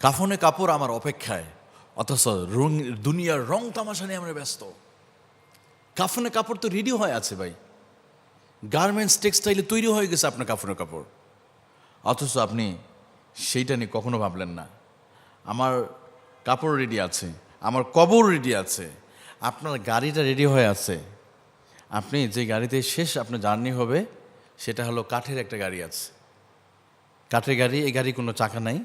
কাফনে কাপড় আমার অপেক্ষায়, অথচ রং, দুনিয়ার রং তামাশা নিয়ে আমরা ব্যস্ত। কাফনে কাপড় তো রেডি হয়ে আছে ভাই। গার্মেন্টস টেক্সটাইলে তৈরি হয়ে গেছে আপনার কাফনের কাপড়। অথচ আপনি সেইটা নিয়ে কখনো ভাবলেন না। আমার কাপড় রেডি আছে, আমার কবর রেডি আছে, আপনার গাড়িটা রেডি হয়ে আছে। আপনি যে গাড়িতে শেষ আপনার জার্নি হবে, সেটা হলো কাঠের একটা গাড়ি আছে। কাঠের গাড়ি, এই গাড়ি কোনো চাকা নাই।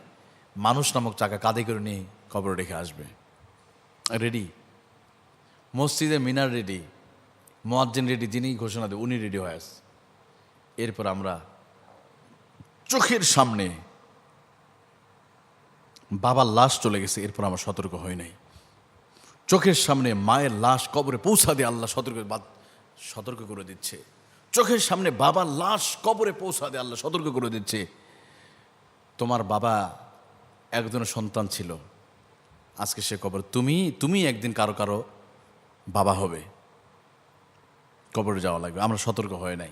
মানুষ নামক চাকা কাঁধে করে নিয়ে কবর রেখে আসবে। রেডি মসজিদে মিনার রেডি মোয়াজ্জিন রেডি যিনি ঘোষণা দেবে উনি রেডি হয়ে আছে এরপর আমরা চোখের সামনে বাবার লাশ চলে গেছে, এরপর আমরা সতর্ক হই নাই। চোখের সামনে মায়ের লাশ কবরে পৌঁছা দিয়ে আল্লাহ সতর্ক সতর্ক করে দিচ্ছে। চোখের সামনে বাবার লাশ কবরে পৌঁছা দিয়ে আল্লাহ সতর্ক করে দিচ্ছে। তোমার বাবা একজনের সন্তান ছিল। আজকে সে কবর, তুমি তুমি একদিন কারও কারও বাবা হবে। কবরে যাওয়া লাগবে, আমরা সতর্ক হয়ে নাই।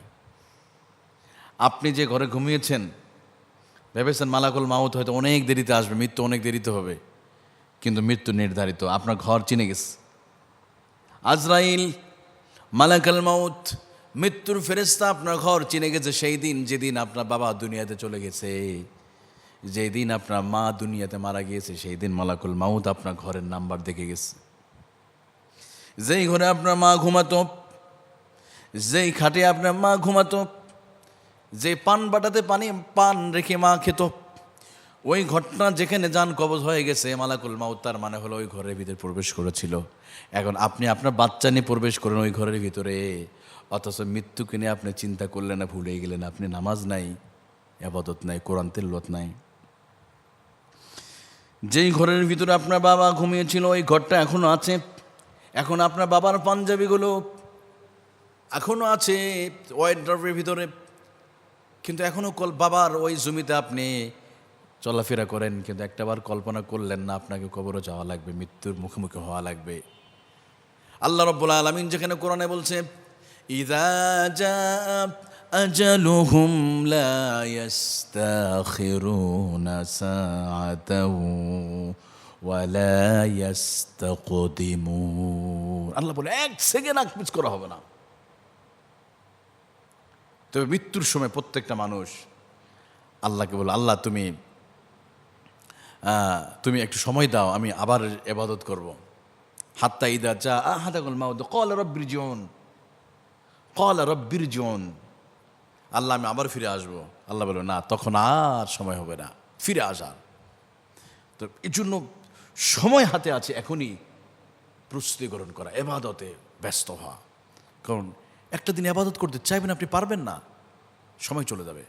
আপনি যে ঘরে ঘুমিয়েছেন, ভেবেছেন মালাকুল মাউত হয়তো অনেক দেরিতে আসবে, মৃত্যু অনেক দেরিতে হবে, কিন্তু মৃত্যু নির্ধারিত, আপনার ঘর চিনে গেছে। আজরাইল, মালাকাল মাউত, মৃত্যুর ফেরেস্তা আপনার ঘর চিনে গেছে সেই দিন, যেদিন আপনার বাবা দুনিয়াতে চলে গেছে। যেই দিন আপনার মা দুনিয়াতে মারা গিয়েছে সেই দিন মালাকুল মাউত আপনার ঘরের নাম্বার দেখে গেছে। যেই ঘরে আপনার মা ঘুমাতো, যেই খাটে আপনার মা ঘুমাতো, যে পান বাটাতে পানি, পান রেখে মা খেত, ওই ঘটনা যেখানে যান কবজ হয়ে গেছে, মালাকুল মাউত তার মানে হলো ওই ঘরের ভিতরে প্রবেশ করেছিল। এখন আপনি আপনার বাচ্চা নিয়ে প্রবেশ করেন ওই ঘরের ভিতরে, অথচ মৃত্যুকে নিয়ে আপনি চিন্তা করলেন না ভুলে গেলেন। আপনি নামাজ নাই, আবাদত নাই, কোরআন তেল্লত নাই। যেই ঘরের ভিতরে আপনার বাবা ঘুমিয়েছিল, ওই ঘরটা এখনও আছে। এখন আপনার বাবার পাঞ্জাবিগুলো এখনও আছে ওয়াইট ওয়াইড্রপের ভিতরে। কিন্তু এখনও কল বাবার ওই জমিতে আপনি চলাফেরা করেন, কিন্তু একটাবার কল্পনা করলেন না, আপনাকে কবরও যাওয়া লাগবে, মৃত্যুর মুখোমুখি হওয়া লাগবে। আল্লাহ রব্বুল আলমিন যেখানে কোরআনে বলছে, ইদা ইয়াস্তাকদিমুন আল্লাহ বলে, এক সেকেন্ড আগ করা হবে না। তবে মৃত্যুর সময় প্রত্যেকটা মানুষ আল্লাহকে বলো, আল্লাহ তুমি তুমি একটু সময় দাও, আমি আবার এবাদত করব। হাত্তা ইদা যা কল মাউদ কল রব্বির জন কল রব্বির জন আল্লাহ, আমি আবার ফিরে আসব। আল্লাহ বলো, না, তখন আর সময় হবে না। ফিরে আসার। তো এই জন্য সময় হাতে আছে, এখনই প্রস্তুতি গ্রহণ করা, এবাদতে ব্যস্ত হওয়া। কারণ একটা দিন আবাদত করতে চাইবেন, আপনি পারবেন না, সময় চলে যাবে।